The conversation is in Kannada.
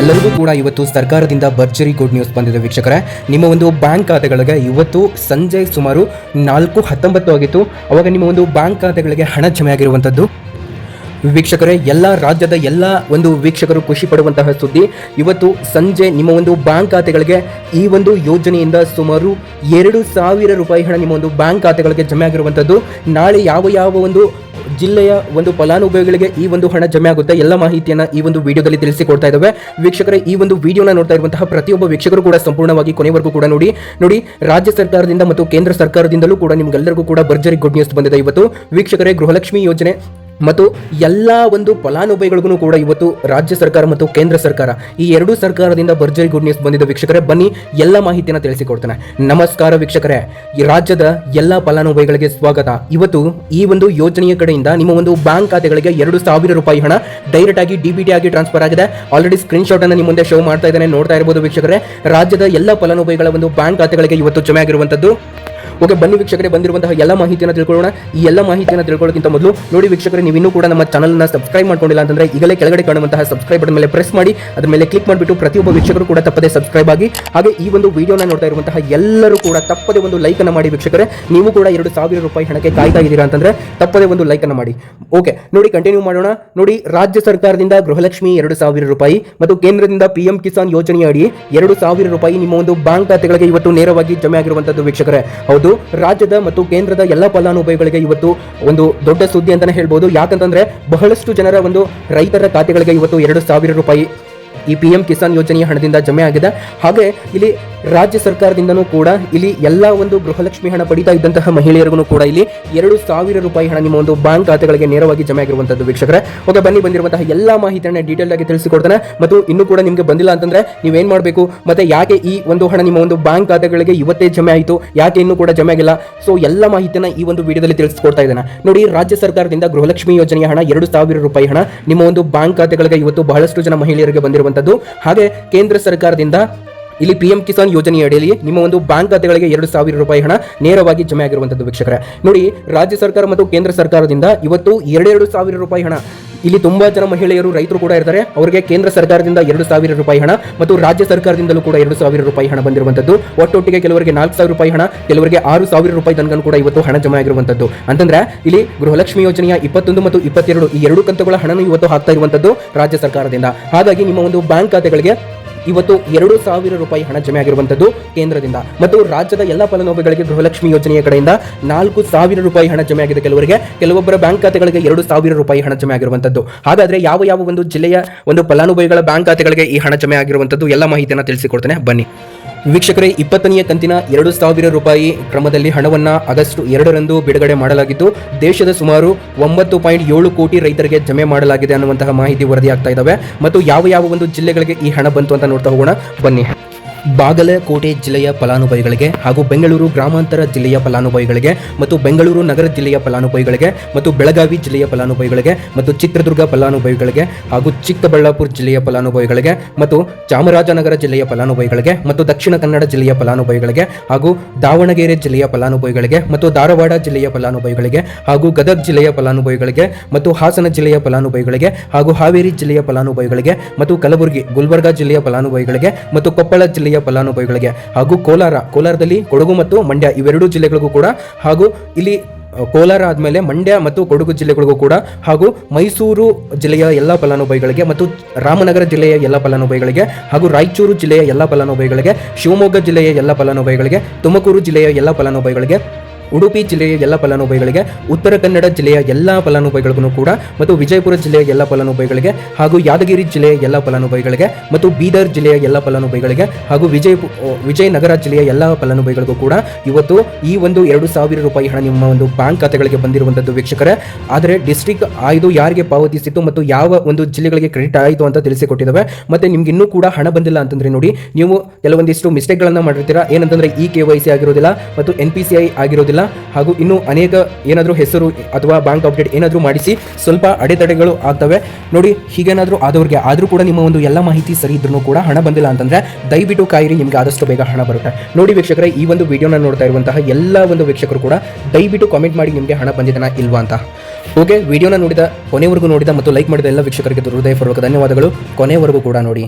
ಎಲ್ಲರಿಗೂ ಕೂಡ ಇವತ್ತು ಸರ್ಕಾರದಿಂದ ಭರ್ಜರಿ ಗುಡ್ ನ್ಯೂಸ್ ಬಂದಿದೆ ವೀಕ್ಷಕರೇ. ನಿಮ್ಮ ಒಂದು ಬ್ಯಾಂಕ್ ಖಾತೆಗಳಿಗೆ ಇವತ್ತು ಸಂಜೆ ಸುಮಾರು ನಾಲ್ಕು ಹತ್ತೊಂಬತ್ತು ಆಗಿತ್ತು. ಅವಾಗ ನಿಮ್ಮ ಒಂದು ಬ್ಯಾಂಕ್ ಖಾತೆಗಳಿಗೆ ಹಣ ಜಮೆ ಆಗಿರುವಂಥದ್ದು ವೀಕ್ಷಕರೇ, ಎಲ್ಲ ರಾಜ್ಯದ ಎಲ್ಲ ಒಂದು ವೀಕ್ಷಕರು ಖುಷಿ ಪಡುವಂತಹ ಸುದ್ದಿ. ಇವತ್ತು ಸಂಜೆ ನಿಮ್ಮ ಒಂದು ಬ್ಯಾಂಕ್ ಖಾತೆಗಳಿಗೆ ಈ ಒಂದು ಯೋಜನೆಯಿಂದ ಸುಮಾರು ಎರಡು ಸಾವಿರ ರೂಪಾಯಿ ಹಣ ನಿಮ್ಮ ಒಂದು ಬ್ಯಾಂಕ್ ಖಾತೆಗಳಿಗೆ ಜಮೆ ಆಗಿರುವಂಥದ್ದು ನಾಳೆ ಯಾವ ಯಾವ ಒಂದು ಜಿಲ್ಲೆಯ ಒಂದು ಫಲಾನುಭವಿಗಳಿಗೆ ಈ ಒಂದು ಹಣ ಜಮೆ ಆಗುತ್ತೆ. ಎಲ್ಲ ಮಾಹಿತಿಯನ್ನ ಈ ಒಂದು ವಿಡಿಯೋದಲ್ಲಿ ತಿಳಿಸಿಕೊಡ್ತಾ ಇದ್ದಾವೆ. ವೀಕ್ಷಕರೇ, ಈ ಒಂದು ವಿಡಿಯೋನ ನೋಡ್ತಾ ಇರುವಂತಹ ಪ್ರತಿಯೊಬ್ಬ ವೀಕ್ಷಕರು ಕೂಡ ಸಂಪೂರ್ಣವಾಗಿ ಕೊನೆವರೆಗೂ ಕೂಡ ನೋಡಿ. ನೋಡಿ, ರಾಜ್ಯ ಸರ್ಕಾರದಿಂದ ಮತ್ತು ಕೇಂದ್ರ ಸರ್ಕಾರದಿಂದಲೂ ಕೂಡ ನಿಮ್ಗೆಲ್ಲರಿಗೂ ಕೂಡ ಭರ್ಜರಿ ಗುಡ್ ನ್ಯೂಸ್ ಬಂದಿದೆ ಇವತ್ತು. ವೀಕ್ಷಕರೇ, ಗೃಹಲಕ್ಷ್ಮಿ ಯೋಜನೆ ಮತ್ತು ಎಲ್ಲ ಒಂದು ಫಲಾನುಭವಿಗಳಿಗೂ ಕೂಡ ಇವತ್ತು ರಾಜ್ಯ ಸರ್ಕಾರ ಮತ್ತು ಕೇಂದ್ರ ಸರ್ಕಾರ ಈ ಎರಡೂ ಸರ್ಕಾರದಿಂದ ಭರ್ಜರಿ ಗುಡ್ ನ್ಯೂಸ್ ಬಂದಿದ್ದ ವೀಕ್ಷಕರೇ. ಬನ್ನಿ ಎಲ್ಲ ಮಾಹಿತಿಯನ್ನು ತಿಳಿಸಿಕೊಡ್ತೇನೆ. ನಮಸ್ಕಾರ ವೀಕ್ಷಕರೇ. ಈ ರಾಜ್ಯದ ಎಲ್ಲ ಫಲಾನುಭವಿಗಳಿಗೆ ಸ್ವಾಗತ. ಇವತ್ತು ಈ ಒಂದು ಯೋಜನೆಯ ಕಡೆಯಿಂದ ನಿಮ್ಮ ಒಂದು ಬ್ಯಾಂಕ್ ಖಾತೆಗಳಿಗೆ ಎರಡು ಸಾವಿರ ರೂಪಾಯಿ ಹಣ ಡೈರೆಕ್ಟ್ ಆಗಿ ಡಿ ಬಿ ಟಿ ಆಗಿ ಟ್ರಾನ್ಸ್ಫರ್ ಆಗಿದೆ. ಆಲ್ರೆಡಿ ಸ್ಕ್ರೀನ್ ಶಾಟ್ ಅನ್ನು ನಿಮ್ಮ ಮುಂದೆ ಶೋ ಮಾಡ್ತಾ ಇದ್ದಾನೆ. ನೋಡ್ತಾ ಇರಬಹುದು ವೀಕ್ಷಕರೇ. ರಾಜ್ಯದ ಎಲ್ಲ ಫಲಾನುಭವಿಗಳ ಒಂದು ಬ್ಯಾಂಕ್ ಖಾತೆಗಳಿಗೆ ಇವತ್ತು ಜಮೆ ಆಗಿರುವಂತದ್ದು ಓಕೆ, ಬನ್ನಿ ವೀಕ್ಷಕರೇ, ಬಂದಿರುವಂತಹ ಎಲ್ಲ ಮಾಹಿತಿಯನ್ನು ತಿಳ್ಕೊಳ್ಳೋಣ. ಈ ಎಲ್ಲ ಮಾಹಿತಿಯನ್ನು ತಿಳ್ಕೊಳ್ಳೋಕ್ಕಿಂತ ಮೊದಲು ನೋಡಿ ವೀಕ್ಷಕರೇ ನೀವು ಇನ್ನೂ ಕೂಡ ನಮ್ಮ ಚಾನಲ್ನ ಸಬ್ಸ್ಕ್ರೈಬ್ ಮಾಡ್ಕೊಂಡಿಲ್ಲ ಅಂತಂದ್ರೆ ಈಗಲೇ ಕೆಳಗಡೆ ಕಾಣುವಂತಹ ಸಬ್ಸ್ಕ್ರೈಬ್ ಬಟನ್ ಮೇಲೆ ಪ್ರೆಸ್ ಮಾಡಿ, ಅದರ ಮೇಲೆ ಕ್ಲಿಕ್ ಮಾಡಿಬಿಟ್ಟು ಪ್ರತಿಯೊಬ್ಬ ವೀಕ್ಷಕರು ಕೂಡ ತಪ್ಪದೆ ಸಬ್ಸ್ಕ್ರೈಬ್ ಆಗಿ, ಹಾಗೆ ಈ ಒಂದು ವಿಡಿಯೋನ ನೋಡ್ತಾ ಇರುವಂತಹ ಎಲ್ಲರೂ ಕೂಡ ತಪ್ಪದೆ ಒಂದು ಲೈಕ್ ಅನ್ನು ಮಾಡಿ ವೀಕ್ಷಕರೇ, ನೀವು ಕೂಡ ಎರಡು ಸಾವಿರ ರೂಪಾಯಿ ಹಣಕ್ಕೆ ಕಾಯ್ತಾ ಇದ್ದೀರಾ ಅಂತಂದ್ರೆ ತಪ್ಪದೆ ಒಂದು ಲೈಕ್ ಅನ್ನು ಮಾಡಿ. ಓಕೆ, ನೋಡಿ ಕಂಟಿನ್ಯೂ ಮಾಡೋಣ. ನೋಡಿ, ರಾಜ್ಯ ಸರ್ಕಾರದಿಂದ ಗೃಹಲಕ್ಷ್ಮಿ ಎರಡು ಸಾವಿರ ರೂಪಾಯಿ ಮತ್ತು ಕೇಂದ್ರದಿಂದ ಪಿಎಂ ಕಿಸಾನ್ ಯೋಜನೆಯ ಅಡಿ ಎರಡು ಸಾವಿರ ರೂಪಾಯಿ ನಿಮ್ಮ ಒಂದು ಬ್ಯಾಂಕ್ ಖಾತೆಗಳಿಗೆ ಇವತ್ತು ನೇರವಾಗಿ ಜಮೆ ಆಗಿರುವಂತಹ ವೀಕ್ಷಕರೇ. ಹೌದು ರಾಜ್ಯದ ಮತ್ತು ಕೇಂದ್ರದ ಎಲ್ಲ ಫಲಾನುಭವಿಗಳಿಗೆ ಇವತ್ತು ಒಂದು ದೊಡ್ಡ ಸುದ್ದಿ ಅಂತಾನೆ ಹೇಳ್ಬೋದು. ಯಾಕಂತಂದ್ರೆ ಬಹಳಷ್ಟು ಜನರ ಒಂದು ರೈತರ ಖಾತೆಗಳಿಗೆ ಇವತ್ತು ಎರಡು ಸಾವಿರ ರೂಪಾಯಿ ಈ ಪಿ ಕಿಸಾನ್ ಯೋಜನೆಯ ಹಣದಿಂದ ಜಮೆ ಆಗಿದೆ. ಹಾಗೆ ಇಲ್ಲಿ ರಾಜ್ಯ ಸರ್ಕಾರದಿಂದನೂ ಕೂಡ ಇಲ್ಲಿ ಎಲ್ಲ ಒಂದು ಗೃಹಲಕ್ಷ್ಮಿ ಹಣ ಪಡಿತಾ ಇದ್ದಂತಹ ಮಹಿಳೆಯರಿಗೂ ಕೂಡ ಇಲ್ಲಿ ಎರಡು ಸಾವಿರ ರೂಪಾಯಿ ಹಣ ನಿಮ್ಮ ಒಂದು ಬ್ಯಾಂಕ್ ಖಾತೆಗಳಿಗೆ ನೇರವಾಗಿ ಜಮೆ ಆಗಿರುವಂತದ್ದು ವೀಕ್ಷಕರ. ಓಕೆ ಬನ್ನಿ, ಬಂದಿರುವಂತಹ ಎಲ್ಲ ಮಾಹಿತಿಯನ್ನು ಡೀಟೇಲ್ ಆಗಿ ತಿಳಿಸಿಕೊಡ್ತಾನೆ. ಮತ್ತು ಇನ್ನೂ ಕೂಡ ನಿಮಗೆ ಬಂದಿಲ್ಲ ಅಂತಂದ್ರೆ ನೀವೇನ್ ಮಾಡಬೇಕು? ಮತ್ತೆ ಯಾಕೆ ಈ ಒಂದು ಹಣ ನಿಮ್ಮ ಒಂದು ಬ್ಯಾಂಕ್ ಖಾತೆಗಳಿಗೆ ಇವತ್ತೇ ಜಮೆ ಆಯಿತು? ಯಾಕೆ ಇನ್ನೂ ಕೂಡ ಜಮೆ ಆಗಿಲ್ಲ? ಸೊ ಎಲ್ಲ ಮಾಹಿತಿಯನ್ನು ಈ ಒಂದು ವಿಡಿಯೋದಲ್ಲಿ ತಿಳಿಸಿಕೊಡ್ತಾ ಇದ್ದಾನೆ. ನೋಡಿ, ರಾಜ್ಯ ಸರ್ಕಾರದಿಂದ ಗೃಹಲಕ್ಷ್ಮಿ ಯೋಜನೆಯ ಹಣ ಎರಡು ಸಾವಿರ ರೂಪಾಯಿ ಹಣ ನಿಮ್ಮ ಒಂದು ಬ್ಯಾಂಕ್ ಖಾತೆಗಳಿಗೆ ಇವತ್ತು ಬಹಳಷ್ಟು ಜನ ಮಹಿಳೆಯರಿಗೆ ಬಂದಿರುವಂತದ್ದು. ಹಾಗೆ ಕೇಂದ್ರ ಸರ್ಕಾರದಿಂದ ಇಲ್ಲಿ ಪಿಎಂ ಕಿಸಾನ್ ಯೋಜನೆಯ ಅಡಿಯಲ್ಲಿ ನಿಮ್ಮ ಒಂದು ಬ್ಯಾಂಕ್ ಖಾತೆಗಳಿಗೆ ಎರಡು ಸಾವಿರ ರೂಪಾಯಿ ಹಣ ನೇರವಾಗಿ ಜಮೆ ಆಗಿರುವಂತದ್ದು ವೀಕ್ಷಕರೇ. ನೋಡಿ, ರಾಜ್ಯ ಸರ್ಕಾರ ಮತ್ತು ಕೇಂದ್ರ ಸರ್ಕಾರದಿಂದ ಇವತ್ತು ಎರಡೆರಡು ಸಾವಿರ ರೂಪಾಯಿ ಹಣ. ಇಲ್ಲಿ ತುಂಬಾ ಜನ ಮಹಿಳೆಯರು, ರೈತರು ಕೂಡ ಇರ್ತಾರೆ. ಅವರಿಗೆ ಕೇಂದ್ರ ಸರ್ಕಾರದಿಂದ ಎರಡು ಸಾವಿರ ರೂಪಾಯಿ ಹಣ ಮತ್ತು ರಾಜ್ಯ ಸರ್ಕಾರದಿಂದಲೂ ಕೂಡ ಎರಡು ಸಾವಿರ ರೂಪಾಯಿ ಹಣ ಬಂದಿರುವಂತದ್ದು. ಒಟ್ಟೊಟ್ಟಿಗೆ ಕೆಲವರಿಗೆ ನಾಲ್ಕು ಸಾವಿರ ರೂಪಾಯಿ ಹಣ, ಕೆಲವರಿಗೆ ಆರು ಸಾವಿರ ರೂಪಾಯಿ ತನಕ ಕೂಡ ಇವತ್ತು ಹಣ ಜಮೆ ಆಗಿರುವಂತದ್ದು. ಅಂತಂದ್ರೆ, ಇಲ್ಲಿ ಗೃಹಲಕ್ಷ್ಮಿ ಯೋಜನೆಯ ಇಪ್ಪತ್ತೊಂದು ಮತ್ತು ಇಪ್ಪತ್ತೆರಡು ಈ ಎರಡು ಕಂತುಗಳ ಹಣನು ಇವತ್ತು ಹಾಕ್ತಾ ಇರುವಂತದ್ದು ರಾಜ್ಯ ಸರ್ಕಾರದಿಂದ. ಹಾಗಾಗಿ ನಿಮ್ಮ ಒಂದು ಬ್ಯಾಂಕ್ ಖಾತೆಗಳಿಗೆ ಇವತ್ತು ಎರಡು ಸಾವಿರ ರೂಪಾಯಿ ಹಣ ಜಮೆ ಆಗಿರುವಂತದ್ದು ಕೇಂದ್ರದಿಂದ. ಮತ್ತು ರಾಜ್ಯದ ಎಲ್ಲ ಫಲಾನುಭವಿಗಳಿಗೆ ಗೃಹಲಕ್ಷ್ಮಿ ಯೋಜನೆಯ ಕಡೆಯಿಂದ ನಾಲ್ಕು ಸಾವಿರ ರೂಪಾಯಿ ಹಣ ಜಮೆ ಆಗಿದೆ ಕೆಲವರಿಗೆ. ಕೆಲವೊಬ್ಬರ ಬ್ಯಾಂಕ್ ಖಾತೆಗಳಿಗೆ ಎರಡು ಸಾವಿರ ರೂಪಾಯಿ ಹಣ ಜಮೆ ಆಗಿರುವಂತದ್ದು ಹಾಗಾದ್ರೆ ಯಾವ ಯಾವ ಒಂದು ಜಿಲ್ಲೆಯ ಒಂದು ಫಲಾನುಭವಿಗಳ ಬ್ಯಾಂಕ್ ಖಾತೆಗಳಿಗೆ ಈ ಹಣ ಜಮೆ ಆಗಿರುವಂತದ್ದು ಎಲ್ಲ ಮಾಹಿತಿಯನ್ನು ತಿಳಿಸಿಕೊಡ್ತೇನೆ. ಬನ್ನಿ. ವೀಕ್ಷಕರೇ, ಇಪ್ಪತ್ತನೆಯ ಕಂತಿನ ಎರಡು ಸಾವಿರ ರೂಪಾಯಿ ಕ್ರಮದಲ್ಲಿ ಹಣವನ್ನ ಆಗಸ್ಟ್ ಎರಡರಂದು ಬಿಡುಗಡೆ ಮಾಡಲಾಗಿದ್ದು ದೇಶದ ಸುಮಾರು ಒಂಬತ್ತು ಪಾಯಿಂಟ್ ಏಳು ಕೋಟಿ ರೈತರಿಗೆ ಜಮೆ ಮಾಡಲಾಗಿದೆ ಅನ್ನುವಂತಹ ಮಾಹಿತಿ ವರದಿಯಾಗ್ತಾ ಇದ್ದಾವೆ. ಮತ್ತು ಯಾವ ಯಾವ ಒಂದು ಜಿಲ್ಲೆಗಳಿಗೆ ಈ ಹಣ ಬಂತು ಅಂತ ನೋಡ್ತಾ ಹೋಗೋಣ. ಬನ್ನಿ. ಬಾಗಲಕೋಟೆ ಜಿಲ್ಲೆಯ ಫಲಾನುಭವಿಗಳಿಗೆ ಹಾಗೂ ಬೆಂಗಳೂರು ಗ್ರಾಮಾಂತರ ಜಿಲ್ಲೆಯ ಫಲಾನುಭವಿಗಳಿಗೆ ಮತ್ತು ಬೆಂಗಳೂರು ನಗರ ಜಿಲ್ಲೆಯ ಫಲಾನುಭವಿಗಳಿಗೆ ಮತ್ತು ಬೆಳಗಾವಿ ಜಿಲ್ಲೆಯ ಫಲಾನುಭವಿಗಳಿಗೆ ಮತ್ತು ಚಿತ್ರದುರ್ಗ ಫಲಾನುಭವಿಗಳಿಗೆ ಹಾಗೂ ಚಿಕ್ಕಬಳ್ಳಾಪುರ ಜಿಲ್ಲೆಯ ಫಲಾನುಭವಿಗಳಿಗೆ ಮತ್ತು ಚಾಮರಾಜನಗರ ಜಿಲ್ಲೆಯ ಫಲಾನುಭವಿಗಳಿಗೆ ಮತ್ತು ದಕ್ಷಿಣ ಕನ್ನಡ ಜಿಲ್ಲೆಯ ಫಲಾನುಭವಿಗಳಿಗೆ ಹಾಗೂ ದಾವಣಗೆರೆ ಜಿಲ್ಲೆಯ ಫಲಾನುಭವಿಗಳಿಗೆ ಮತ್ತು ಧಾರವಾಡ ಜಿಲ್ಲೆಯ ಫಲಾನುಭವಿಗಳಿಗೆ ಹಾಗೂ ಗದಗ ಜಿಲ್ಲೆಯ ಫಲಾನುಭವಿಗಳಿಗೆ ಮತ್ತು ಹಾಸನ ಜಿಲ್ಲೆಯ ಫಲಾನುಭವಿಗಳಿಗೆ ಹಾಗೂ ಹಾವೇರಿ ಜಿಲ್ಲೆಯ ಫಲಾನುಭವಿಗಳಿಗೆ ಮತ್ತು ಕಲಬುರಗಿ ಗುಲ್ಬರ್ಗಾ ಜಿಲ್ಲೆಯ ಫಲಾನುಭವಿಗಳಿಗೆ ಮತ್ತು ಕೊಪ್ಪಳ ಜಿಲ್ಲೆಯ ಫಲಾನುಭವಿಗಳಿಗೆ ಹಾಗೂ ಕೋಲಾರ, ಕೋಲಾರದಲ್ಲಿ ಕೊಡಗು ಮತ್ತು ಮಂಡ್ಯ ಇವೆರಡೂ ಜಿಲ್ಲೆಗಳಿಗೂ ಕೂಡ ಹಾಗೂ ಇಲ್ಲಿ ಕೋಲಾರ ಆದಮೇಲೆ ಮಂಡ್ಯ ಮತ್ತು ಕೊಡಗು ಜಿಲ್ಲೆಗಳಿಗೂ ಕೂಡ ಹಾಗೂ ಮೈಸೂರು ಜಿಲ್ಲೆಯ ಎಲ್ಲ ಫಲಾನುಭವಿಗಳಿಗೆ ಮತ್ತು ರಾಮನಗರ ಜಿಲ್ಲೆಯ ಎಲ್ಲ ಫಲಾನುಭವಿಗಳಿಗೆ ಹಾಗೂ ರಾಯಚೂರು ಜಿಲ್ಲೆಯ ಎಲ್ಲ ಫಲಾನುಭವಿಗಳಿಗೆ, ಶಿವಮೊಗ್ಗ ಜಿಲ್ಲೆಯ ಎಲ್ಲ ಫಲಾನುಭವಿಗಳಿಗೆ, ತುಮಕೂರು ಜಿಲ್ಲೆಯ ಎಲ್ಲ ಫಲಾನುಭವಿಗಳಿಗೆ ಉಡುಪಿ ಜಿಲ್ಲೆಯ ಎಲ್ಲ ಫಲಾನುಭವಿಗಳಿಗೆ, ಉತ್ತರ ಕನ್ನಡ ಜಿಲ್ಲೆಯ ಎಲ್ಲ ಫಲಾನುಭವಿಗಳಿಗೂ ಕೂಡ, ಮತ್ತು ವಿಜಯಪುರ ಜಿಲ್ಲೆಯ ಎಲ್ಲ ಫಲಾನುಭವಿಗಳಿಗೆ, ಹಾಗೂ ಯಾದಗಿರಿ ಜಿಲ್ಲೆಯ ಎಲ್ಲ ಫಲಾನುಭವಿಗಳಿಗೆ, ಮತ್ತು ಬೀದರ್ ಜಿಲ್ಲೆಯ ಎಲ್ಲ ಫಲಾನುಭವಿಗಳಿಗೆ, ಹಾಗೂ ವಿಜಯಪು ವಿಜಯನಗರ ಜಿಲ್ಲೆಯ ಎಲ್ಲ ಫಲಾನುಭವಿಗಳಿಗೂ ಕೂಡ ಇವತ್ತು ಈ ಒಂದು ಎರಡು ಸಾವಿರ ರೂಪಾಯಿ ಹಣ ನಿಮ್ಮ ಒಂದು ಬ್ಯಾಂಕ್ ಖಾತೆಗಳಿಗೆ ಬಂದಿರುವಂಥದ್ದು ವೀಕ್ಷಕರೇ. ಆದರೆ ಡಿಸ್ಟ್ರಿಕ್ಟ್ ಆಯ್ದು ಯಾರಿಗೆ ಪಾವತಿಸಿತ್ತು ಮತ್ತು ಯಾವ ಒಂದು ಜಿಲ್ಲೆಗಳಿಗೆ ಕ್ರೆಡಿಟ್ ಆಯಿತು ಅಂತ ತಿಳಿಸಿಕೊಟ್ಟಿದ್ದಾವೆ. ಮತ್ತೆ ನಿಮ್ಗೆ ಇನ್ನೂ ಕೂಡ ಹಣ ಬಂದಿಲ್ಲ ಅಂತಂದ್ರೆ ನೋಡಿ, ನೀವು ಕೆಲವೊಂದಿಷ್ಟು ಮಿಸ್ಟೇಕ್ಗಳನ್ನು ಮಾಡಿರ್ತೀರಾ? ಏನಂತಂದ್ರೆ ಇ ಕೆ ವೈ ಸಿ ಆಗಿರೋದಿಲ್ಲ, ಮತ್ತು ಎನ್ ಪಿ ಸಿ ಐ ಆಗಿರೋದಿಲ್ಲ. ಹಾಗೂ ಇನ್ನು ಅನೇಕ ಏನಾದರೂ ಹೆಸರು ಅಥವಾ ಬ್ಯಾಂಕ್ ಅಪ್ಡೇಟ್ ಏನಾದರೂ ಮಾಡಿಸಿ ಸ್ವಲ್ಪ ಅಡೆತಡೆಗಳು ಆಗ್ತವೆ. ನೋಡಿ, ಹೀಗೇನಾದರೂ ಆದವ್ರಿಗೆ ಆದರೂ ಕೂಡ ನಿಮ್ಮ ಒಂದು ಎಲ್ಲ ಮಾಹಿತಿ ಸರಿ ಇದ್ರೂ ಕೂಡ ಹಣ ಬಂದಿಲ್ಲ ಅಂತಂದ್ರೆ ದಯವಿಟ್ಟು ಕಾಯಿರಿ, ನಿಮಗೆ ಆದಷ್ಟು ಬೇಗ ಹಣ ಬರುತ್ತೆ. ನೋಡಿ ವೀಕ್ಷಕರೇ, ಈ ಒಂದು ವಿಡಿಯೋನ ನೋಡ್ತಾ ಇರುವಂತಹ ಎಲ್ಲ ಒಂದು ವೀಕ್ಷಕರು ಕೂಡ ದಯವಿಟ್ಟು ಕಾಮೆಂಟ್ ಮಾಡಿ ನಿಮಗೆ ಹಣ ಬಂದಿದೆನಾ ಇಲ್ವಾ ಅಂತ. ಓಕೆ, ವಿಡಿಯೋನ ನೋಡಿದ ಕೊನೆವರೆಗೂ ನೋಡಿದ ಮತ್ತು ಲೈಕ್ ಮಾಡಿದ ಎಲ್ಲ ವೀಕ್ಷಕರಿಗೆ ಹೃದಯಪೂರ್ವಕ ಧನ್ಯವಾದಗಳು. ಕೊನೆವರೆಗೂ ಕೂಡ ನೋಡಿ.